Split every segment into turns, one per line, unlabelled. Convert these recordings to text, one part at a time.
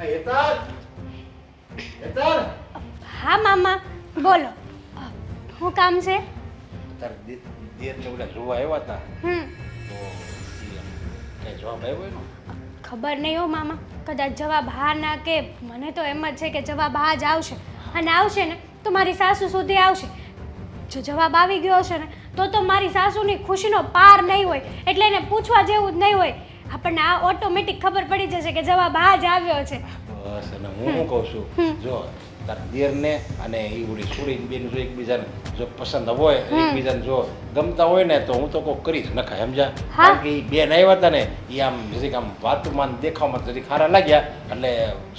હેતલ. હેતલ.
હા મામા. બોલો. શું કામ છે?
તારે દે- દેરને ઓલા જોવા આવ્યા હતા
હમ.
તો ઈ જવાબ આવ્યો એનો?
ખબર નહીં હો મામા. કદાચ જવાબ હા ના કે. મને તો એમ જ છે કે જવાબ હા જ આવશે. અને આવશે ને તો મારી સાસુ સુધી આવશે. જો જવાબ આવી ગયો હશે ને તો તો મારી સાસુની ખુશીનો પાર નહીં હોય. એટલે એને પૂછવા જેવું જ નહીં હોય. આપણને આ ઓટોમેટિક ખબર પડી જશે કે જવાબ હા જ આવ્યો છે.
બસ અને હું શું કહું છું. જો તારા દેરને અને ઓલી સુડી બેન જો એકબીજાને જો પસંદ હોય એકબીજાને જો ગમતા હોય ને તો હું તો કોઈ કરીશ નખાય સમજા. કારણ કે એ બેન આવ્યા હતા ને એ આમ જરીક આમ વાતમાં દેખાવમાં જરીક ખારા લાગ્યા. એટલે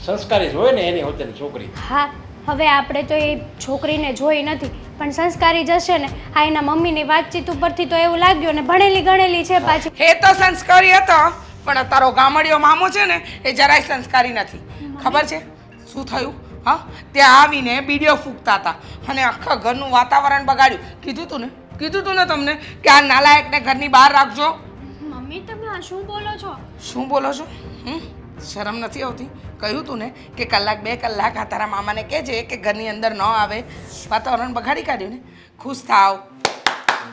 સંસ્કારી જ હોય ને એની હોતે છોકરી.
હા હવે આપણે તો એ છોકરીને જોઈ નથી. પણ સંસ્કારી જશે ને. આ એના મમ્મીની વાતચીત ઉપરથી તો એવું લાગ્યું ને ભણેલી ગણેલી છે પાછી.
એ તો સંસ્કારી હતો પણ તારો ગામડિયો મામો છે ને એ જરાય સંસ્કારી નથી. ખબર છે? શું થયું? હા? ત્યાં આવીને બીડીઓ ફૂંકતા હતા અને આખા ઘરનું વાતાવરણ બગાડ્યું. કીધું તું ને? કીધું તું ને તમને કે આ નાલાયકને ઘરની બહાર રાખજો?
મમ્મી તમે આ શું બોલો છો?
શું બોલો છો? હમ? શરમ નથી આવતી? કહ્યું તું ને કે કલાક બે કલાક આ તારા મામાને કહેજે કે ઘરની અંદર ન આવે. વાતાવરણ બગાડી કાઢ્યું ને? ખુશ થાવ.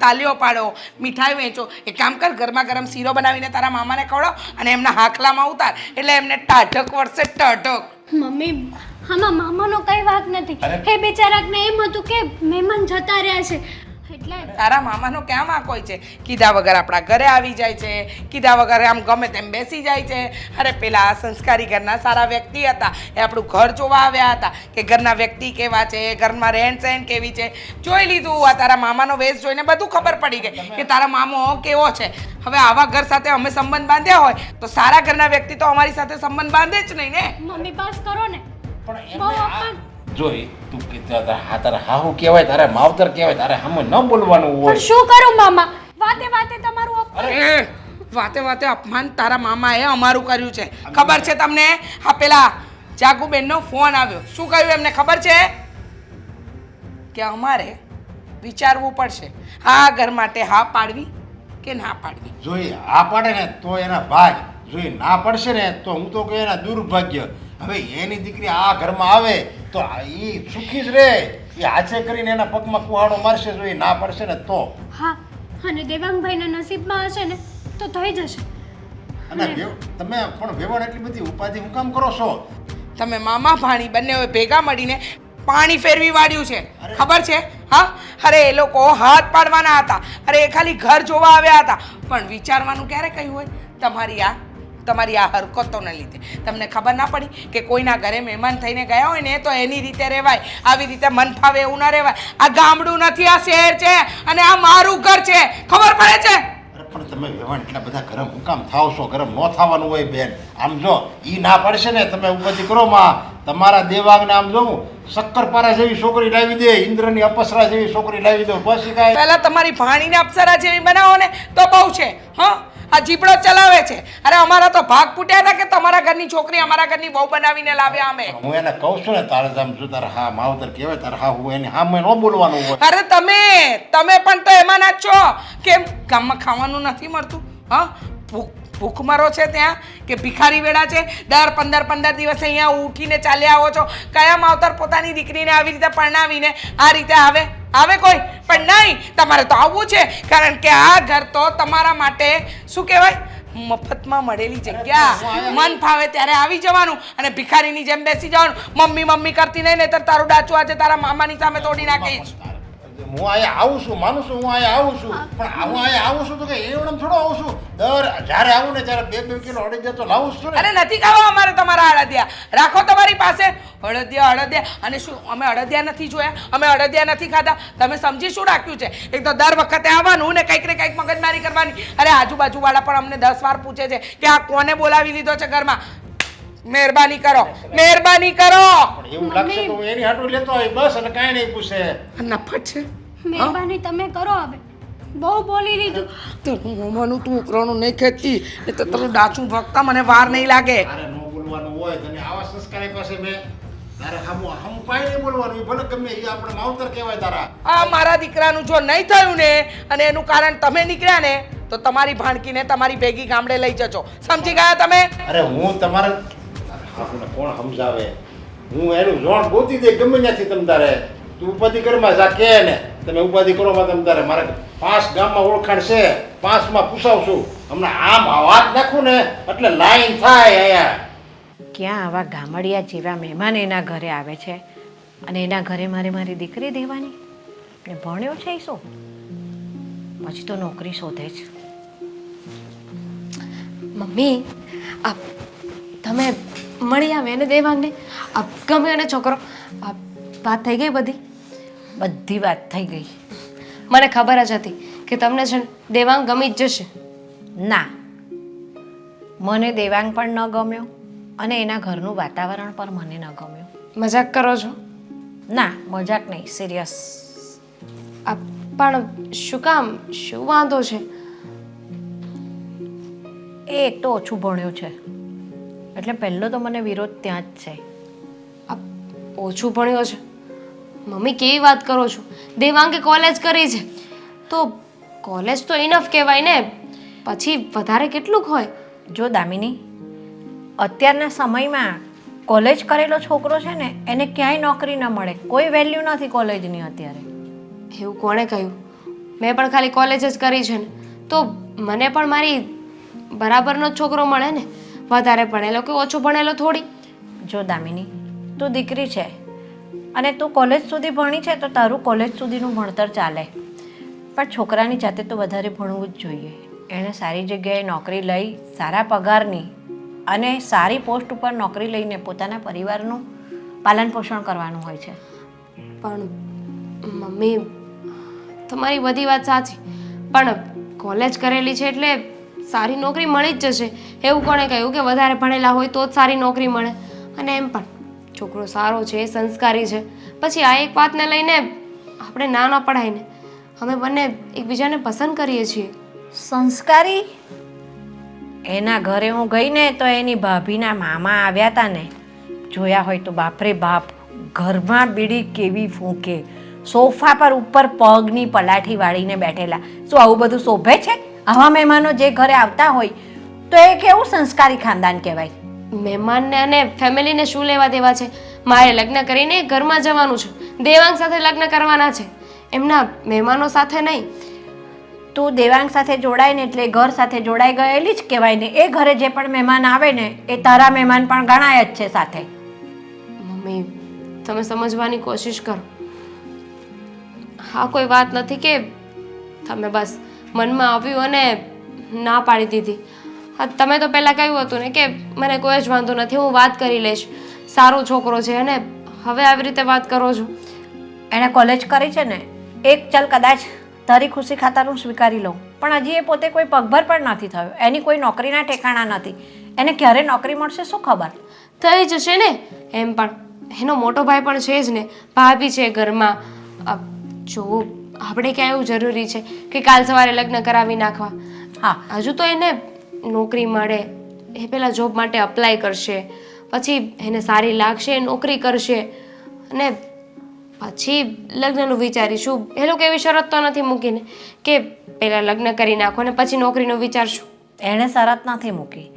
તાલીઓ પાડો મીઠાઈ વેચો. એક કામ કર ગરમા ગરમ શીરો બનાવીને તારા મામાને ખવડાવ અને એમના હાકલામાં ઉતાર. એટલે એમને ટાઢક વળશે ટાઢક.
મમ્મી આમાં મામાનો કઈ વાક નથી.
એ
હે બિચારાકને એમ હતું કે મહેમાન જતા રહ્યા છે. એટલે
તારા મામાનો ક્યાં વાંક હોય છે? કીધા વગર આપણા ઘરે આવી જાય છે. કીધા વગર આમ ગમે તેમ બેસી જાય છે. અરે પેલા આ સંસ્કારી ઘરના સારા વ્યક્તિ હતા. એ આપણું ઘર જોવા આવ્યા હતા કે ઘરના વ્યક્તિ કેવા છે ઘરમાં રહેણ સહેણ કેવી છે. જોઈ લીધું આ તારા મામાનો વેશ જોઈને બધું ખબર પડી ગઈ કે તારા મામો કેવો છે. હવે આવા ઘર સાથે અમે સંબંધ બાંધ્યા હોય તો સારા ઘરના વ્યક્તિ તો અમારી સાથે સંબંધ બાંધે જ નહીં ને.
મમ્મી પાસ કરો ને.
પણ જોઈ તું કે તારા હા તારા હાહુ કહેવાય તારે માવતર કહેવાય તારે હમ ન બોલવાનું
પણ
હોય
શું કરું મામા? વાતે વાતે તમારું અપમાન
વાતે વાતે અપમાન તારા મામાએ અમારું કર્યું છે. ખબર છે તમને? હા પેલા જાગુબેનનો ફોન આવ્યો. શું કહ્યું એમને? ખબર છે? કે અમારે વિચારવું પડશે. આ ઘર માટે હા પાડવી કે ના પાડવી?
જોઈ આ પાડે ને તો એના ભાગ. જોઈ ના પડશે ને તો હું તો કહું એના દુર્ભાગ્ય. હવે એની દીકરી આ ઘરમાં આવે તો એ સુખી જ રહે એ હાથે કરીને એના પગમાં કુહાડો મારશે જો એ ના પડશે ને તો.
હા અને દેવાંગભાઈના નસીબમાં હશે ને તો થઈ જશે.
અને તમે પણ વેવણ એટલી બધી ઉપાધિ હું કામ કરો છો?
તમે મામા ભાણી બંને ભેગા મળીને પાણી ફેરવી વાળ્યું છે. ખબર છે? હા? અરે એ લોકો હાથ પાડવાના હતા. અરે એ ખાલી ઘર જોવા આવ્યા હતા. પણ વિચારવાનું ક્યારે કહ્યું હોય? તમારી આ તમારી આ હરકતોને લીધે. તમને ખબર ના પડી કે કોઈના ઘરે મહેમાન થઈને ગયા હોય ને તો એની રીતે રહેવાય. આવી રીતે મન ફાવે એવું ના રહેવાય. આ ગામડું નથી આ શહેર છે અને આ મારું ઘર છે. ખબર પડે છે?
પણ તમે વ્યવહાર એટલા બધા ગરમ હું કામ થાવ છો? ગરમ ન થવાનું હોય બેન. આમ જો ઈ ના પડશે ને તમે ઉપાધિ કરો માં. તમારા દેવાગને આમ જોઉં શક્કરપારા જેવી છોકરી લાવી દે ઇન્દ્રની અપસરા જેવી છોકરી લાવી દો બસ કાંઈ
પહેલા તમારી ભાણીને અપ્સરા જેવી બનાવો ને તો બહુ છે હા? આ જીપડો ચલાવે છે. અરે અમારા તો ભાગ ફૂટ્યા હતા કે તમારા ઘરની છોકરી અમારા ઘરની બહુ બનાવીને લાવ્યા અમે?
હું એને કહું છું ને તારે આમ શું તારે હા માવતર કેવે તારે હા હું એની મેં ન બોલવાનું હોય.
અરે તમે તમે પણ તો એમાં ના છો. કેમ ગામમાં ખાવાનું નથી મળતું? હા? ભૂખ ભૂખમરો છે ત્યાં? કે ભિખારી વેળા છે? દર પંદર પંદર દિવસે અહીંયા ઉઠીને ચાલ્યા આવો છો? કયા માવતર પોતાની દીકરીને આવી રીતે પરણાવીને આ રીતે આવે? આવે કોઈ? પણ નહીં, તમારે તો આવવું છે. કારણ કે આ ઘર તો તમારા માટે, શું કહેવાય? મફતમાં મળેલી જગ્યા. મન ફાવે ત્યારે આવી જવાનું અને ભિખારીની જેમ બેસી જવાનું. મમ્મી મમ્મી કરતી નહીં, નહીતર તારું ડાચું આજે તારા મામાની સામે તોડી નાખીશ.
હું અહીંયા આવું છું માનું છું હું અહીંયા આવું છું પણ હું અહીંયા આવું છું તો કે એવડમ થોડો આવું છું. દર જ્યારે આવું ને ત્યારે બે બે કિલો અડદિયા તો લાવું છું
અરે નથી ખાવા અમારે તમારા અડદિયા. રાખો તમારી પાસે. અડદિયા અડદિયા. અને શું અમે અડદિયા નથી જોયા? અમે અડદિયા નથી ખાધા. તમે સમજી શું રાખ્યું છે? એક તો દર વખતે આવવાનું ને કંઈક ને કંઈક મગજમારી કરવાની. અરે આજુબાજુવાળા પણ અમને દસ વાર પૂછે છે કે આ કોને બોલાવી લીધો છે ઘરમાં? મહેરબાની કરો મહેરબાની કરો.
એવું લાગશે તો હું એની હાટું લેતો હોય બસ અને કાંઈ નહીં પૂછે.
નફટ છે.
મહેરબાની તમે કરો હવે. બહુ બોલી લીધું.
તો હું મનું તું ઉકરાણું નહીં ખેતી એ તો તારું ડાચું ભક્તા મને વાર નહીં લાગે.
અરે નો બોલવાનું હોય તને આવા સંસ્કારી પાસે મેં તારે હમ હમ પાઈ નહીં બોલવાનું. ભલે ગમે એ આપણે માવતર કહેવાય તારા.
આ મારા દીકરાનું જો નહીં થયું ને અને એનું કારણ તમે નીકળ્યા ને તો તમારી ભાણકીને તમારી ભેગી ગામડે લઈ જજો. સમજી ગયા તમે?
અરે હું તમારે આપણને કોણ સમજાવે? હું એનું જોણ ગોતી દે ગમે ત્યાંથી તમ તારે. તું ઉપાધિ કરમાં જા કે ને. તમે ઉપાધિ કરો માં તમ તારે. મારે પાંચ ગામમાં ઓળખાણ છે. પાંચમાં પૂછાવશું હમણાં આમ વાત નાખું ને એટલે લાઈન થાય અહીંયા.
ક્યાં આવા ગામડિયા જેવા મહેમાન એના ઘરે આવે છે? અને એના ઘરે મારે મારી દીકરી દેવાની? ને ભણ્યો છે શું? પછી તો નોકરી શોધે છે
મમ્મી આ તમે મળી આવે એને દેવાંગને. આ ગમ્યો અને છોકરો આ વાત થઈ ગઈ બધી?
બધી વાત થઈ ગઈ.
મને ખબર જ હતી કે તમને છે દેવાંગ ગમી જ જશે.
ના. મને દેવાંગ પણ ન ગમ્યો અને એના ઘરનું વાતાવરણ પણ મને ન ગમ્યું.
મજાક કરો છો?
ના મજાક નહીં સિરિયસ
પણ શું કામ? શું વાંધો છે?
એ એક તો ઓછું ભણ્યો છે. એટલે પહેલો તો મને વિરોધ ત્યાં જ છે.
આ ઓછું ભણ્યો છે. મમ્મી કેવી વાત કરો છો? દેવાંગે કોલેજ કરી છે. તો કોલેજ તો ઇનફ કહેવાય ને. પછી વધારે કેટલુંક હોય?
જો દામિની અત્યારના સમયમાં કોલેજ કરેલો છોકરો છે ને એને ક્યાંય નોકરી ન મળે. કોઈ વેલ્યુ નથી કોલેજની અત્યારે.
એવું કોણે કહ્યું? મેં પણ ખાલી કોલેજ જ કરી છે ને. તો મને પણ મારી બરાબરનો જ છોકરો મળે ને. વધારે ભણેલો કે ઓછો ભણેલો થોડી?
જો દામિની તું દીકરી છે અને તું કોલેજ સુધી ભણી છે તો તારું કોલેજ સુધીનું ભણતર ચાલે. પણ છોકરાની જાતે તો વધારે ભણવું જ જોઈએ. એણે સારી જગ્યાએ નોકરી લઈ સારા પગારની અને સારી પોસ્ટ ઉપર નોકરી લઈને પોતાના પરિવારનું પાલન પોષણ કરવાનું હોય છે.
પણ મમ્મી તમારી બધી વાત સાચી. પણ કોલેજ કરેલી છે એટલે સારી નોકરી મળી જ જશે. એવું કોણે કહ્યું કે વધારે ભણેલા હોય તો જ સારી નોકરી મળે. અને એમ પણ, છોકરો સારો છે, સંસ્કારી છે. પછી આ એક વાતને લઈને આપણે ના ન પડાય અમે બંને એકબીજાને પસંદ કરીએ છીએ.
સંસ્કારી? એના ઘરે હું ગઈ ને તો એની ભાભીના મામા આવ્યા હતા ને. જોયા હોય તો બાપરે બાપ, ઘરમાં બીડી કેવી ફૂંકે. સોફા પર ઉપર પગની પલાઠી વાળીને બેઠેલા. શું આવું બધું શોભે છે? આવા મહેમાનો જે ઘરે આવતા હોય તો એ કેવું સંસ્કારી ખાનદાન કહેવાય?
મહેમાનને અને ફેમિલીને શું લેવા દેવા છે? મારે લગ્ન કરીને ઘરમાં જવાનું છે. દેવાંગ સાથે લગ્ન કરવાના છે. એમના મહેમાનો સાથે નહીં.
તું દેવાંગ સાથે જોડાય ને એટલે ઘર સાથે જોડાઈ ગયેલી જ કહેવાય ને એ ઘરે જે પણ મહેમાન આવે ને એ તારા મહેમાન પણ ગણાય જ છે સાથે.
મમ્મી તમે સમજવાની કોશિશ કરો. હા કોઈ વાત નથી કે તમે બસ મનમાં આવ્યું અને ના પાડી દીધી. હા તમે તો પહેલાં કહ્યું હતું ને કે મને કોઈ જ વાંધો નથી હું વાત કરી લઈશ. સારો છોકરો છે અને હવે આવી રીતે વાત કરો છો.
એણે કોલેજ કરી છે ને એક ચલ કદાચ તારી ખુશી ખાતર હું સ્વીકારી લઉં. પણ હજી એ પોતે કોઈ પગભર પણ નથી થયો. એની કોઈ નોકરીના ઠેકાણા નથી. એને ક્યારે નોકરી મળશે શું ખબર?
થઈ જશે ને એમ પણ. એનો મોટો ભાઈ પણ છે જ ને ભાભી છે ઘરમાં. જો આપણે ક્યાં એવું જરૂરી છે કે કાલ સવારે લગ્ન કરાવી નાખવા?
હા.
હજુ તો એને નોકરી મળે એ પહેલાં જોબ માટે અપ્લાય કરશે પછી એને સારી લાગશે નોકરી કરશે અને પછી લગ્નનું વિચારીશું. એ લોકો એવી શરત તો નથી મૂકીને કે પહેલાં લગ્ન કરી નાખો ને પછી નોકરીનું વિચારશું.
એણે શરત નથી મૂકી.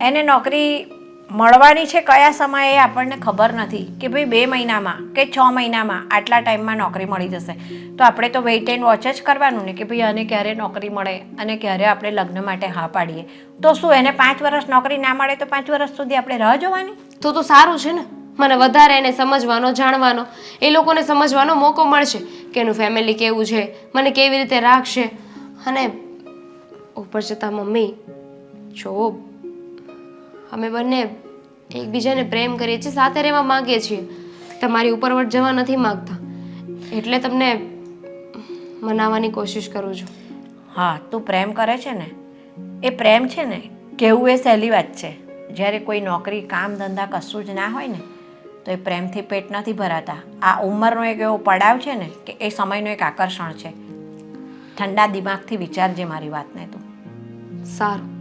એને નોકરી મળવાની છે કયા સમયે આપણને ખબર નથી કે ભાઈ બે મહિનામાં કે છ મહિનામાં આટલા ટાઈમમાં નોકરી મળી જશે. તો આપણે તો વેઇટ એન્ડ વોચ જ કરવાનું ને કે ભાઈ આને ક્યારે નોકરી મળે, અને ક્યારે આપણે લગ્ન માટે હા પાડીએ. તો શું એને પાંચ વર્ષ નોકરી ના મળે તો પાંચ વર્ષ સુધી આપણે રાહ જોવાની?
તો તો સારું છે ને. મને વધારે એને સમજવાનો, જાણવાનો, એ લોકોને સમજવાનો મોકો મળશે કે એનું ફેમિલી કેવું છે, મને કેવી રીતે રાખશે. અને ઉપર જતાં મમ્મી, જો, અમે બંને એકબીજાને પ્રેમ કરીએ છીએ સાથે રહેવા માંગીએ છીએ. તમારી ઉપરવટ જવા નથી માંગતા. એટલે તમને મનાવવાની કોશિશ કરું છું.
હા તું પ્રેમ કરે છે ને એ પ્રેમ છે ને કેવું એ સહેલી વાત છે. જ્યારે કોઈ નોકરી કામ ધંધા કશું જ ના હોય ને તો એ પ્રેમથી પેટ નથી ભરાતા. આ ઉંમરનો એક એવો પડાવ છે ને કે એ સમયનું એક આકર્ષણ છે. ઠંડા દિમાગથી વિચારજે મારી વાતને તું.
સારું.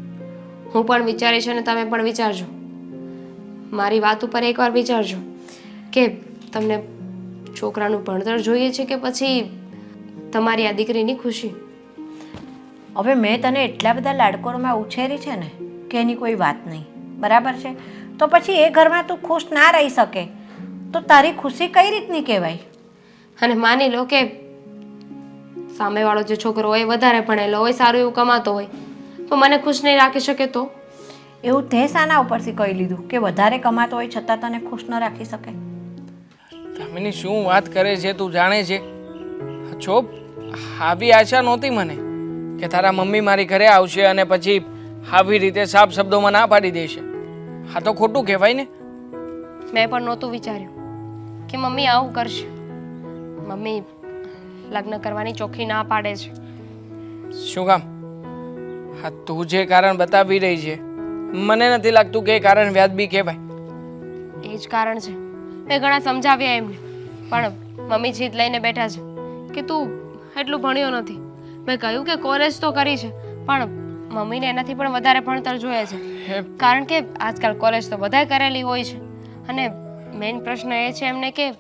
હું પણ વિચારીશ અને તમે પણ વિચારજો. મારી વાત ઉપર એકવાર વિચારજો કે તમને છોકરાનું ભણતર જોઈએ છે કે પછી તમારી આ દીકરીની ખુશી?
હવે મેં તને એટલા બધા લાડકોરમાં ઉછેરી છે ને કે એની કોઈ વાત નહીં. બરાબર છે? તો પછી એ ઘરમાં તું ખુશ ના રહી શકે. તો તારી ખુશી કઈ રીતની કહેવાય?
અને માની લો કે સામેવાળો જે છોકરો હોય વધારે ભણેલો હોય સારું એવું કમાતો હોય તો મને ખુશ નહીં રાખી શકે તો?
એવું તે શાના ઉપરથી કહી લીધું કે વધારે કમાતો હોય છતાં તને ખુશ ન રાખી શકે.
દામિની શું વાત કરે છે તું જાણે છે? છો આવી આશા નહોતી મને કે તારા મમ્મી મારી ઘરે આવશે અને પછી આવી રીતે સાફ શબ્દોમાં ના પાડી દેશે. હા તો ખોટું કહેવાય ને.
મેં પણ નહોતું વિચાર્યું કે મમ્મી આવું કરશે. મમ્મી લગ્ન કરવાની ચોખ્ખી ના પાડે છે.
શું કામ? હા તું જે કારણ બતાવી રહી છે મને નથી લાગતું કે એ કારણ વ્યાજબી કહેવાય.
એ જ કારણ છે. મેં ઘણા સમજાવ્યા એમને. પણ મમ્મી જીદ લઈને બેઠા છે કે તું એટલું ભણ્યો નથી. મેં કહ્યું કે કોલેજ તો કરી છે પણ મમ્મીને એનાથી પણ વધારે ભણતર જોઈએ છે. કારણ કે આજકાલ કોલેજ તો બધાય કરેલી હોય છે. અને મેઇન પ્રશ્ન એ છે એમને કે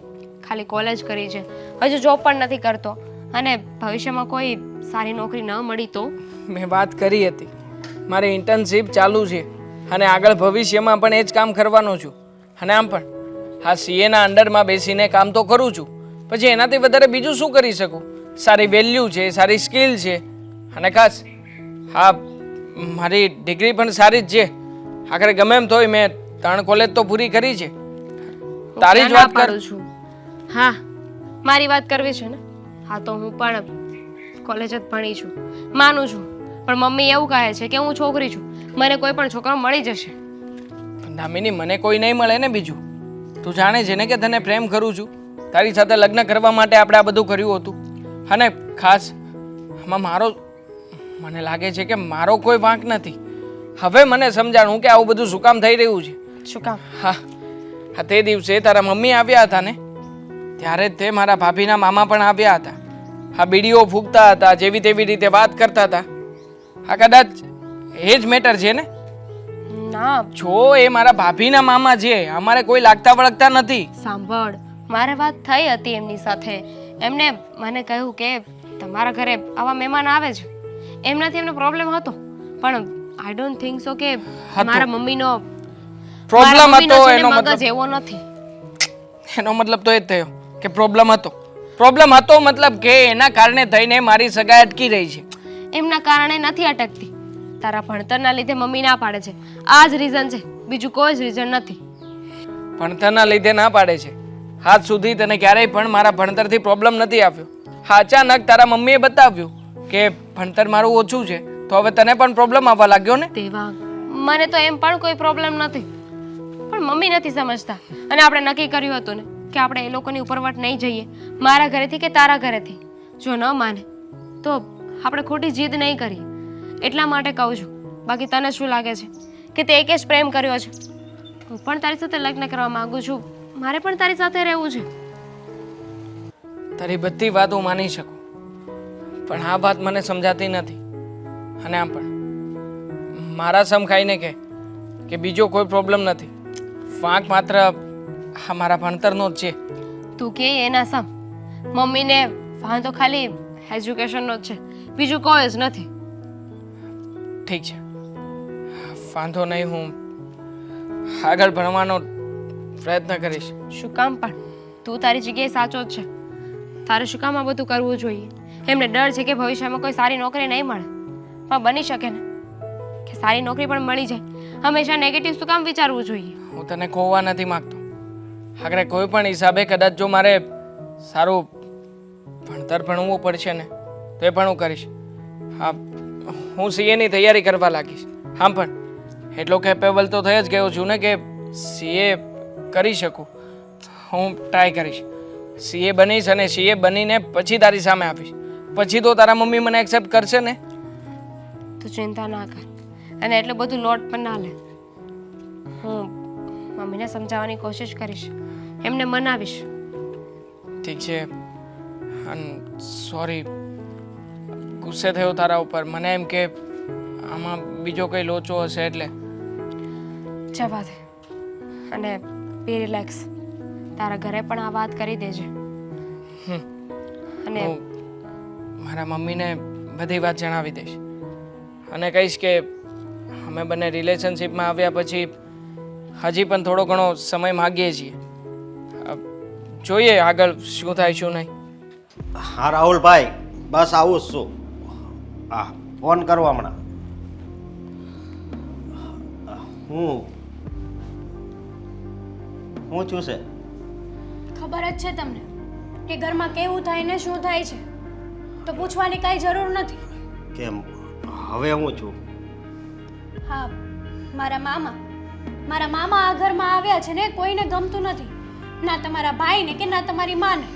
ખાલી કોલેજ કરી છે. હજુ જોબ પણ નથી કરતો. અને ભવિષ્યમાં કોઈ સારી નોકરી ન મળી તો?
મેં વાત કરી હતી. મારે ઇન્ટર્નશીપ ચાલુ છે. અને આગળ ભવિષ્યમાં પણ એ જ કામ કરવાનો છું. અને આમ પણ હા સીએના અંડરમાં બેસીને કામ તો કરું છું. પછી એનાથી વધારે બીજું શું કરી શકું? સારી વેલ્યુ છે સારી સ્કિલ છે. અને ખાસ હા મારી ડિગ્રી પણ સારી જ છે. આખરે ગમે એમ થોય મેં ત્રણ કોલેજ તો પૂરી કરી છે. તારી જ વાત કરું.
છું. હા મારી વાત કરવી છે ને? હા તો હું પણ કોલેજ જ ભણી છું. માનું છું. પણ મમ્મી એવું કહે છે કે હું છોકરી છું. મને કોઈ પણ છોકરો મળી જશે.
દામિની મને કોઈ નહીં મળે ને બીજું. તું જાણે છે ને કે તને પ્રેમ કરું છું. તારી સાથે લગ્ન કરવા માટે આપણે આ બધું કર્યું હતું. અને ખાસ આમાં મારો મને લાગે છે કે મારો કોઈ વાંક નથી. હવે મને સમજાણું કે આવું બધું શું કામ થઈ રહ્યું છે.
શું કામ?
હા હા તે દિવસે તારા મમ્મી આવ્યા હતા ને? ત્યારે તે મારા ભાભીના મામા પણ આવ્યા હતા. હા બીડીઓ ફૂંકતા હતા જેવી તેવી રીતે વાત કરતા હતા. હા કદાચ એ જ મેટર છે ને?
ના.
જો એ મારા ભાભીના મામા છે અમારે કોઈ લાગતા વળગતા નથી.
સાંભળ મારે વાત થઈ હતી એમની સાથે. એમને મને કહ્યું કે તમારા ઘરે આવા મહેમાન આવે છે. એમનાથી એમને પ્રોબ્લેમ હતો. પણ આઈ ડોન્ટ થિંક સો કે મારા મમ્મીનો
પ્રોબ્લેમ હતો એનો
મગજ
મતલબ.
એવો નથી.
એનો મતલબ તો એ થયો કે પ્રોબ્લેમ હતો. પ્રોબ્લેમ હતો મતલબ કે એના કારણે થઈને મારી સગાઈ અટકી રહી છે.
એમના કારણે નથી અટકતી. તારા ભણતરના લીધે મમ્મી ના પાડે છે. આ જ રીઝન છે. બીજું કોઈ જ રીઝન નથી.
ભણતરના લીધે ના પાડે છે. હાથ સુધી તને ક્યારેય પણ મારા ભણતરથી પ્રોબ્લેમ નથી આવ્યો. અચાનક તારા મમ્મીએ બતાવ્યું કે ભણતર મારું ઓછું છે તો હવે તને પણ પ્રોબ્લેમ આવવા લાગ્યો ને?
તેવા મને તો એમ પણ કોઈ પ્રોબ્લેમ નથી. પણ મમ્મી નથી સમજતા. અને આપણે નક્કી કર્યું હતું ને કે આપણે એ લોકોની ઉપરવાટ નહીં જઈએ. મારા ઘરેથી કે તારા ઘરેથી? જો ન માને તો આપણે ખોટી જીદ નહીં કરીએ. એટલા માટે કહું છું. બાકી તને શું લાગે છે? કે તે એકે જ પ્રેમ કર્યો છે? હું પણ તારી સાથે લગ્ન કરવા માંગુ છું. મારે પણ તારી સાથે રહેવું છે.
તારી બધી વાત હું માની શકું. પણ આ વાત મને સમજાતી નથી. અને આમ પણ. મારા સમ ખાઈને કે કે બીજો કોઈ પ્રોબ્લેમ નથી. ફાંક માત્ર આ મારા ભણતરનો જ છે.
તું કે એના સમ. મમ્મીને વાંધો ખાલી એજ્યુકેશનનો જ છે. બીજું કોઈ જ નથી.
ઠીક છે. વાંધો નહીં હું આગળ ભણવાનો પ્રયત્ન કરીશ.
શું કામ પણ? તું તારી જગ્યાએ સાચો જ છે. તારે શું કામ આ બધું કરવું જોઈએ? એમને ડર છે કે ભવિષ્યમાં કોઈ સારી નોકરી નહીં મળે. પણ બની શકે ને? કે સારી નોકરી પણ મળી જાય. હંમેશા નેગેટિવ શું કામ વિચારવું જોઈએ?
હું તને ખોવા નથી માગતો. આગળ કોઈ પણ હિસાબે કદાચ જો મારે સારું ભણતર ભણવું પડશે ને તો એ પણ હું કરીશ. હા હું સીએની તૈયારી કરવા લાગીશ. હા પણ એટલો કેપેબલ તો થઈ જ ગયો છું ને કે સીએ કરી શકું. હું ટ્રાય કરીશ. સીએ બનીશ અને સીએ બનીને પછી તારી સામે આપીશ. પછી તો તારા મમ્મી મને એક્સેપ્ટ કરશે ને.
તું ચિંતા ના કર. અને એટલું બધું લોટ પણ ના લે. હું મમ્મીને સમજાવવાની કોશિશ કરીશ. એમને મનાવીશ.
ઠીક છે. સોરી ગુસ્સે થયો તારા ઉપર. મને એમ કે આમાં બીજો કંઈ લોચો હશે એટલે.
જવા દે અને બી રિલેક્સ તારા ઘરે પણ આ વાત કરી દેજે. અને
મારા મમ્મીને બધી વાત જણાવી દઈશ. અને કહીશ કે અમે બંને રિલેશનશિપમાં આવ્યા પછી હજી પણ થોડો ઘણો સમય માગીએ છીએ. જોઈએ આગળ શું થાય શું નહીં.
હા રાહુલભાઈ બસ આવું જ છું. હા ફોન કરો હમણાં. હું? હું છું છે?
ખબર જ છે તમને કે ઘરમાં કેવું થાય ને શું થાય છે. તો પૂછવાની કાંઈ જરૂર નથી.
કેમ? હવે હું છું.
હા મારા મામા. મારા મામા આ ઘરમાં આવ્યા છે ને કોઈને ગમતું નથી. ના તમારા ભાઈને કે ના તમારી માને.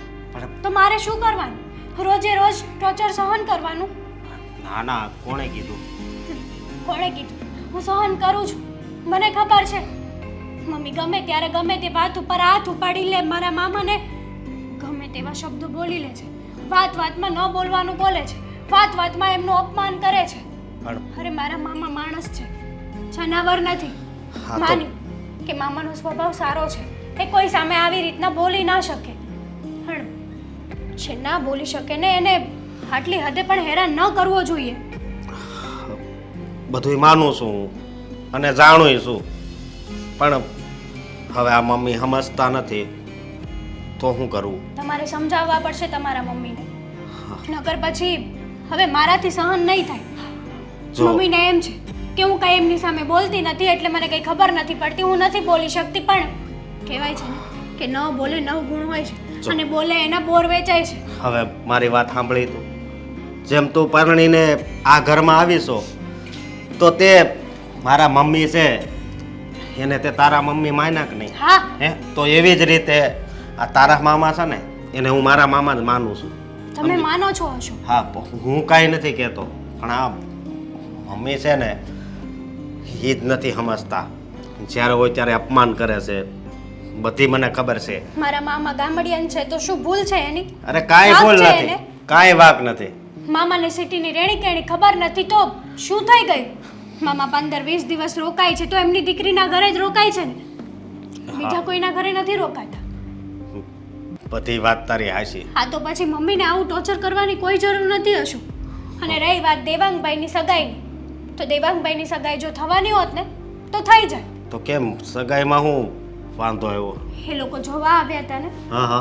તો મારે શું કરવાનું? રોજે રોજ ટોર્ચર સહન કરવાનું?
ના ના કોણે કીધું?
કોણે કીધું? હું સહન કરું છું. મને ખબર છે. મમ્મી ગમે ત્યારે ગમે તે વાત ઉપર હાથ ઉપાડી લે મારા મામાને. ગમે તેવા શબ્દો બોલી લે છે. વાત વાતમાં ન બોલવાનું બોલે છે. વાત વાતમાં એમનું અપમાન કરે છે. અરે મારા મામા માણસ છે. જનાવર નથી. માની કે મામાનો સ્વભાવ સારો છે એ કોઈ સામે આવી રીતના બોલી ના શકે. પણ છે ના બોલી શકે ને એને આટલી હદે પણ હેરાન ન કરવો જોઈએ.
બધુંય માનું છું હું અને જાણું છું. પણ હવે આ મમ્મી સમજતા નથી તો શું કરવું
તમારે સમજાવવા પડશે તમારા મમ્મીને. નકર પછી હવે મારાથી સહન નહીં થાય. મમ્મીને એમ છે કે હું કઈ એમની સામે બોલતી નથી એટલે મને કઈ ખબર નથી પડતી હું નથી બોલી શકતી પણ કહેવાય છે કે ન બોલે નવ ગુણ હોય છે અને બોલે એના બોર વેચાય છે.
હવે મારી વાત સાંભળી તું. જેમ તું પરણીને આ ઘરમાં આવીશો તો તે મારા મમ્મી છે. એને તે તારા મમ્મી માન્યા કે નહીં.
હા.
હે? તો એવી જ રીતે આ તારા મામા છે ને એને હું મારા મામા જ માનું છું.
તમે માનો છો હશો
હા હું કાંઈ નથી કહેતો પણ આ મમ્મી છે ને એ જ નથી સમજતા. જ્યારે હોય ત્યારે અપમાન કરે છે. બધી મને ખબર છે.
મારા મામા ગામડિયન છે તો શું ભૂલ છે એની?
અરે કાંઈ ભૂલ નથી? કાંઈ વાક નથી.
મામાને સિટીની રેણી કેણી ખબર નથી તો શું થઈ ગયું? મામા પંદર વીસ દિવસ રોકાય છે તો એમની દીકરીના ઘરે જ રોકાય છે ને? બીજા કોઈના ઘરે નથી રોકાતા?
બધી વાત તારી હાશી
હા તો પછી મમ્મીને આવું ટોર્ચર કરવાની કોઈ જરૂર નથી હશું અને રહી વાત દેવાંગભાઈની સગાઈની. તો દેવાંગભાઈની સગાઈ જો થવાની હોત ને તો થઈ જાય.
તો કેમ? સગાઈમાં હું વાંધો આવ્યો?
એ લોકો જોવા આવ્યા હતા ને?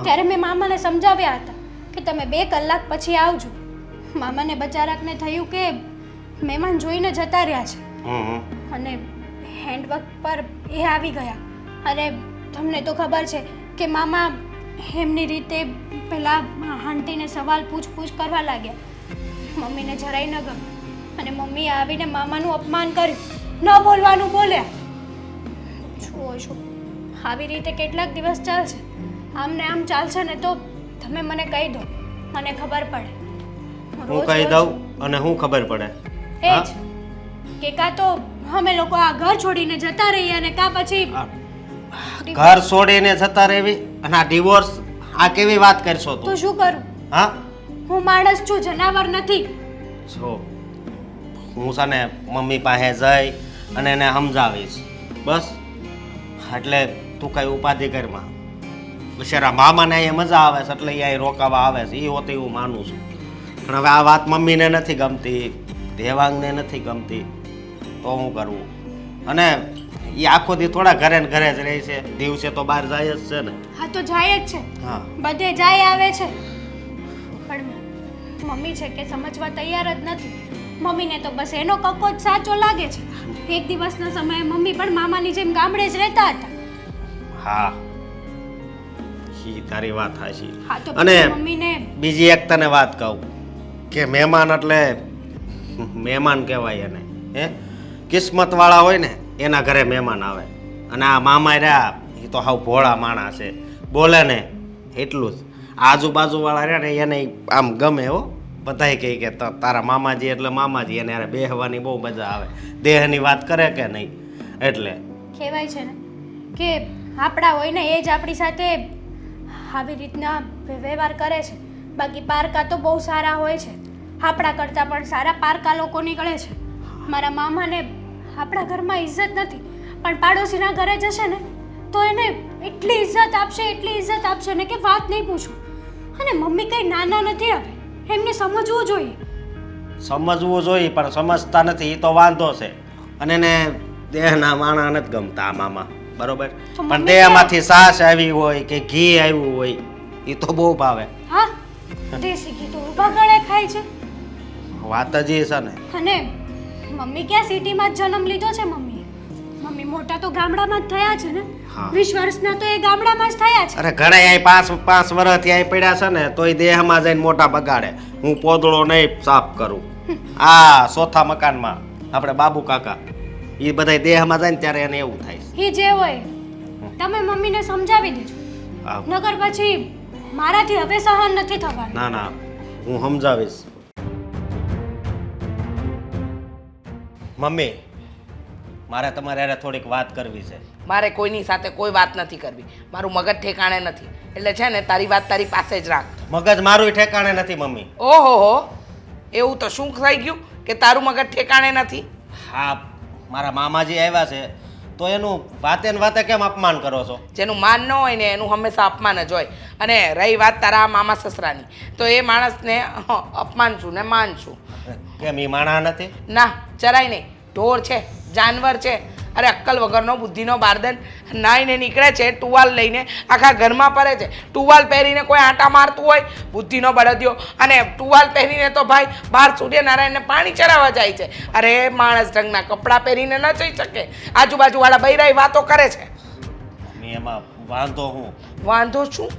ત્યારે મેં મામાને સમજાવ્યા હતા કે તમે બે કલાક પછી આવજો. મામાને બચારાકને થયું કે મહેમાન જોઈને જતા રહ્યા છે. અને હેન્ડવર્ક પર એ આવી ગયા. અને તમને તો ખબર છે કે મામા એમની રીતે પેલા આંટીને સવાલ પૂછપૂછ કરવા લાગ્યા. મમ્મીને જરાય ન ગમ અને મમ્મીએ આવીને મામાનું અપમાન કર્યું. ન બોલવાનું બોલ્યા જુઓ છો આવી રીતે કેટલાક દિવસ ચાલશે. આમ ને આમ ચાલશે ને તો તમે મને કહી દો. મને ખબર પડે.
હું કહી દઉં અને હું ખબર પડે.
એ? જ. કે કાં તો અમે લોકો આ ઘર છોડીને જતા રહીએ અને કા પછી
ઘર છોડીને જતા રહેવી અને આ ડિવોર્સ આ કેવી વાત કરશો
તો? શું કરું?
હા?
હું માણસ છું જનાવર નથી.
જો હું સાને મમ્મી પાસે જઈ અને એને સમજાવીશ. બસ. એટલે તું કઈ ઉપાધિ કરમાં બિચારા મામાને અહીંયા મજા આવે છે એટલે અહીંયા રોકાવા આવે છે. એ હોતે હું માનું છું. પણ હવે આ વાત મમ્મીને નથી ગમતી દેવાંગને નથી ગમતી તો હું કરવું અને એ આખો દી થોડા ઘરે ને ઘરે જ રહે છે દિવસે તો બહાર જાય જ છે ને.
હા તો જાય જ છે.
હા.
બધે જાય આવે છે. પણ મમ્મી છે કે સમજવા તૈયાર જ નથી. મમ્મીને તો બસ એનો કક્કો જ સાચો લાગે છે. એક દિવસના સમયે મમ્મી પણ મામાની જેમ ગામડે જ રહેતા હતા.
હા. તારી વાત હાજી
હા તો
અને
મમ્મીને
બીજી એક તને વાત કહું. કે મહેમાન એટલે મહેમાન કહેવાય એને, હે? કિસ્મતવાળા હોય ને, એના ઘરે મહેમાન આવે. અને આ મામા રહ્યા એ તો હાવ ભોળા માણસ છે. બોલે ને, એટલું જ. આજુબાજુવાળા રહ્યા ને, એને આમ ગમે હો. બધાય કહે કે તારા મામાજી એટલે મામાજી, એને હારે બેહવાની બહુ મજા આવે. દેહની વાત કરે કે નહીં? એટલે.
કહેવાય છે ને, કે આપણા હોય ને, એ જ આપણી સાથે આવી રીતના વ્યવહાર કરે છે. બાકી પારકા તો બહુ સારા હોય છે. આપણા કરતાં પણ સારા પારકા લોકો નીકળે છે. મારા મામાને આપણા ઘરમાં ઇજ્જત નથી પણ પાડોશીના ઘરે જશે ને તો એને એટલી ઇજ્જત આપશે એટલી ઇજ્જત આપશે ને કે વાત નહીં પૂછું. અને મમ્મી કંઈ નાના નથી હવે એમને સમજવું જોઈએ.
સમજવું જોઈએ પણ સમજતા નથી એ તો વાંધો છે. અને એને દેહના માણા નથી ગમતા મામા બરોબર? પણ દેહમાંથી સાસ આવી હોય કે ઘી આવ્યું હોય એ તો બહુ ભાવે.
હા? દેશી ઘી તો ઊભા ગળે ખાય છે.
વાત જ એ છે ને.
અને મમ્મી ક્યાં સિટીમાં જ જન્મ લીધો છે મમ્મી મમ્મી મોટા તો ગામડામાં જ થયા છે ને. વીસ વર્ષના તો એ ગામડામાં જ થયા છે.
અરે ઘણા અહીં પાંચ પાંચ વર્ષથી અહીં પડ્યા છે ને તોય દેહમાં જઈને મોટા બગાડે. હું પોદળો નહીં સાફ કરું. આ ચોથા મકાનમાં આપણે બાબુ કાકા. એ બધા દેહમાં જાય ને ત્યારે એને એવું થાય.
એ જે હોય તમે મમ્મીને સમજાવી દેજો. નગર પછી મારાથી હવે સહન નથી થવાનું.
ના ના. હું સમજાવીશ. મમ્મી મારે તમારે હારે થોડીક વાત કરવી છે.
મારે કોઈની સાથે કોઈ વાત નથી કરવી. મારું મગજ ઠેકાણે નથી. એટલે છે ને તારી વાત તારી પાસે જ રાખ.
મગજ મારું ઠેકાણે નથી મમ્મી.
ઓહો હો. એવું તો શું થઈ ગયું કે તારું મગજ ઠેકાણે નથી?
હા મારા મામાજી આવ્યા છે. તો એનું વાતે ને વાતે કેમ અપમાન કરો છો?
જેનું માન ન હોય ને એનું હંમેશા અપમાન જ હોય. અને રહી વાત તારા મામા સસરાની. તો એ માણસને અપમાન છું ને માન છું
કેમ એ માણા નથી?
ના જરાય નહીં. ઢોર છે જાનવર છે. અરે અક્કલ વગરનો બુદ્ધિનો બારદન. નાઈને નીકળે છે ટુવાલ લઈને આખા ઘરમાં ફરે છે. ટુવાલ પહેરીને કોઈ આંટા મારતું હોય બુદ્ધિનો બળદિયો. અને ટુવાલ પહેરીને તો ભાઈ બહાર સૂર્યનારાયણને પાણી ચડાવવા જાય છે. અરે માણસ ઢંગના કપડાં પહેરીને ન જઈ શકે. આજુબાજુવાળા બૈરાઈ વાતો કરે છે.
એમાં વાંધો હું.
વાંધો શું?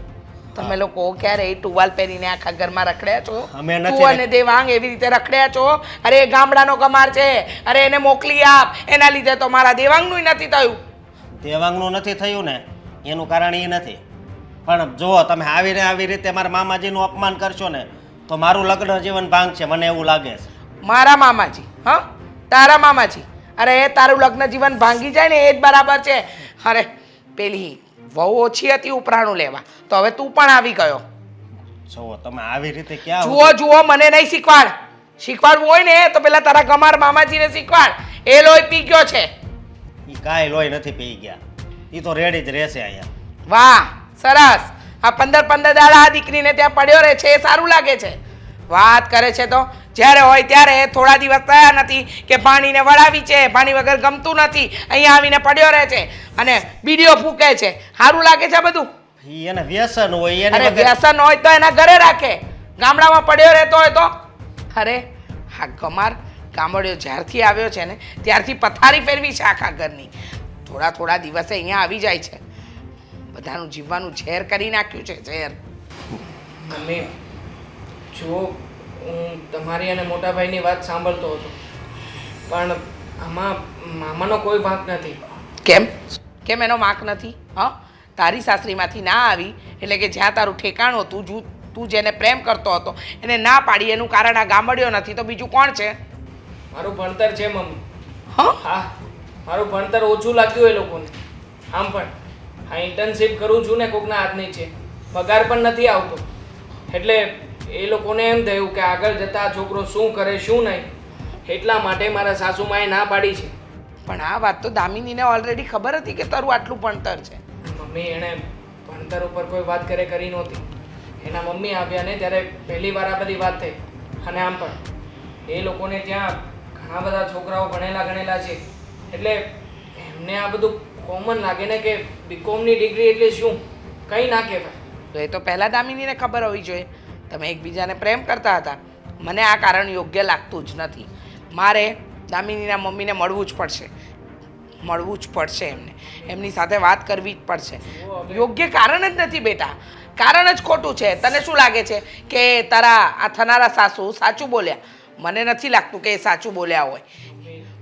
તમે લોકો ક્યારે ટુવાલ પહેરીને આખા ઘરમાં રખડ્યા છો?
અમે નથી
અને દેવાંગ એવી રીતે રખડ્યા છો? અરે એ ગામડાનો કમાર છે. અરે એને મોકલી આપ. એના લીધે તો મારા દેવાંગનું નથી થયું.
દેવાંગનું નથી થયું ને એનું કારણ એ નથી. પણ જુઓ તમે આવીને આવી રીતે મારા મામાજીનું અપમાન કરશો ને તો મારું લગ્ન જીવન ભાંગ છે મને એવું લાગે છે.
મારા મામાજી હા? તારા મામાજી. અરે એ તારું લગ્ન જીવન ભાંગી જાય ને એ જ બરાબર છે. અરે પેલી વહુ ઓછી હતી ઉપરાણું લેવા. તો હવે તું પણ આવી ગયો.
જુઓ તમે આવી રીતે ક્યાં
જુઓ જુઓ મને નહીં શીખવાડ. શીખવાડવું હોય ને તો પેલા તારા ગમાર મામાજીને શીખવાડ. એ લોહી પી ગયો છે.
એ કાંઈ લોહી નથી પી ગયા. એ તો રેડી જ રહેશે અહીંયા.
વાહ સરસ. આ પંદર પંદર દાડા આ દીકરીને ત્યાં પડ્યો રહે છે એ સારું લાગે છે. વાત કરે છે તો? જ્યારે હોય ત્યારે થોડા દિવસ થયા નથી કે પાણીને વળાવી છે પાણી વગર ગમતું નથી અહીંયા આવીને પડ્યો રહે છે અને બીડીઓ ફૂંકે છે. સારું લાગે છે આ બધું?
એને વ્યસન હોય એને
વ્યસન હોય તો એના ઘરે રાખે. ગામડામાં પડ્યો રહેતો હોય તો? અરે હા ગમાર ગામડિયો જ્યારથી આવ્યો છે ને ત્યારથી પથારી ફેરવી છે આખા ઘરની. થોડા થોડા દિવસે અહીંયા આવી જાય છે. બધાનું જીવવાનું ઝેર કરી નાખ્યું છે ઝેર.
મમ્મી જુઓ હું તમારી અને મોટાભાઈની વાત સાંભળતો હતો પણ આમાં મામાનો કોઈ ભાગ નથી.
કેમ? કેમ એનો માક નથી? હા? તારી સાસરીમાંથી ના આવી એટલે કે જ્યાં તારું ઠેકાણું હતું જુ તું જેને પ્રેમ કરતો હતો એને ના પાડી એનું કારણ આ ગામડિયો નથી તો બીજું કોણ છે?
મારું ભણતર છે મમ્મી.
હા?
હા. મારું ભણતર ઓછું લાગ્યું એ લોકોને. આમ પણ. આ ઇન્ટર્નશિપ કરું છું ને કોકના હાથની છે. પગાર પણ નથી આવતો. એટલે એ લોકોને એમ થયું કે આગળ જતા છોકરો શું કરે શું નહીં? એટલા માટે મારા સાસુમાએ ના પાડી છે.
પણ આ વાત તો દામિનીને ઓલરેડી ખબર હતી કે તારું આટલું ભણતર છે?
મમ્મી એણે ભણતર ઉપર કોઈ વાત કરે કરી નહોતી. એના મમ્મી આવ્યા ને ત્યારે પહેલી વાર આ બધી વાત થઈ. અને આમ પણ. એ લોકોને ત્યાં ઘણા બધા છોકરાઓ ભણેલા ગણેલા છે. એટલે એમને આ બધું કોમન લાગે ને કે બીકોમની ડિગ્રી એટલે શું? કંઈ ના કહેવાય.
તો એ તો પહેલાં દામિનીને ખબર હોવી જોઈએ. તમે એકબીજાને પ્રેમ કરતા હતા. મને આ કારણ યોગ્ય લાગતું જ નથી. મારે દામિનીના મમ્મીને મળવું જ પડશે. મળવું જ પડશે એમને. એમની સાથે વાત કરવી જ પડશે. યોગ્ય કારણ જ નથી બેટા. કારણ જ ખોટું છે. તને શું લાગે છે કે તારા આ થનારા સાસુ સાચું બોલ્યા? મને નથી લાગતું કે એ સાચું બોલ્યા હોય.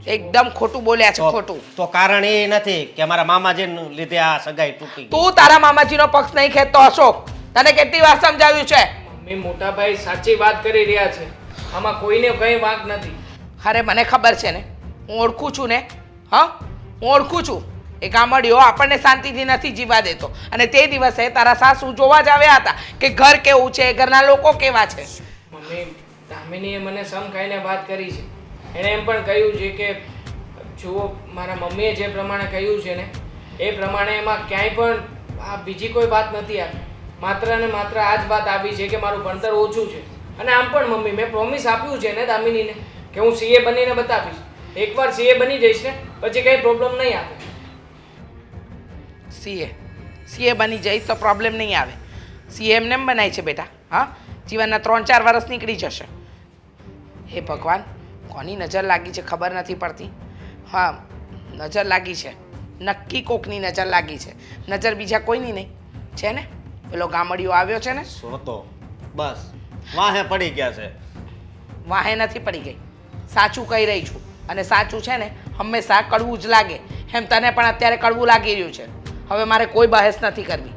એકદમ ખોટું બોલ્યા છે ખોટું.
તો કારણ એ નથી કે મારા મામાજી લીધે આ સગાઈ તૂટી
તું તારા મામાજીનો પક્ષ નહીં ખેતો અશોક. તને કેટલી વાર સમજાવ્યું છે?
મમ્મી મોટાભાઈ સાચી વાત કરી રહ્યા છે. આમાં કોઈને કંઈ વાંક નથી.
અરે મને ખબર છે ને. હું ઓળખું છું ને. હા? હું ઓળખું છું. એ ગામડીઓ આપણને શાંતિથી નથી જીવા દેતો. અને તે દિવસે તારા સાસુ જોવા જ આવ્યા હતા કે ઘર કેવું છે ઘરના લોકો કેવા છે.
મમ્મી દામિનીએ મને સમ ખાઈને વાત કરી છે. એણે એમ પણ કહ્યું છે કે જુઓ મારા મમ્મીએ જે પ્રમાણે કહ્યું છે ને એ પ્રમાણે એમાં ક્યાંય પણ આ બીજી કોઈ વાત નથી આવી માત્ર ને માત્ર આ જ વાત આવી છે કે મારું ભણતર ઓછું છે. અને આમ પણ, મમ્મી, મેં પ્રોમિસ આપ્યું છે ને દામિનીને કે હું સીએ બનીને બતાવીશ. એકવાર સીએ બની જઈશ ને, પછી કંઈ પ્રોબ્લેમ નહીં આવે.
સીએ સીએ બની જઈશ તો પ્રોબ્લેમ નહીં આવે. સીએ એમને એમ બનાય છે બેટા, હા? જીવનના ત્રણ ચાર વર્ષ નીકળી જશે. હે ભગવાન, કોની નજર લાગી છે ખબર નથી પડતી. હા, નજર લાગી છે. નક્કી કોકની નજર લાગી છે. નજર બીજા કોઈની નહીં. છે ને? પેલો ગામડિયો આવ્યો છે ને?
સોતો બસ. વાહે પડી ગયા છે.
વાહે નથી પડી ગઈ. સાચું કહી રહી છું. અને સાચું છે ને હંમેશા કડવું જ લાગે. એમ તને પણ અત્યારે કડવું લાગી રહ્યું છે. હવે મારે કોઈ બહેસ નથી કરવી.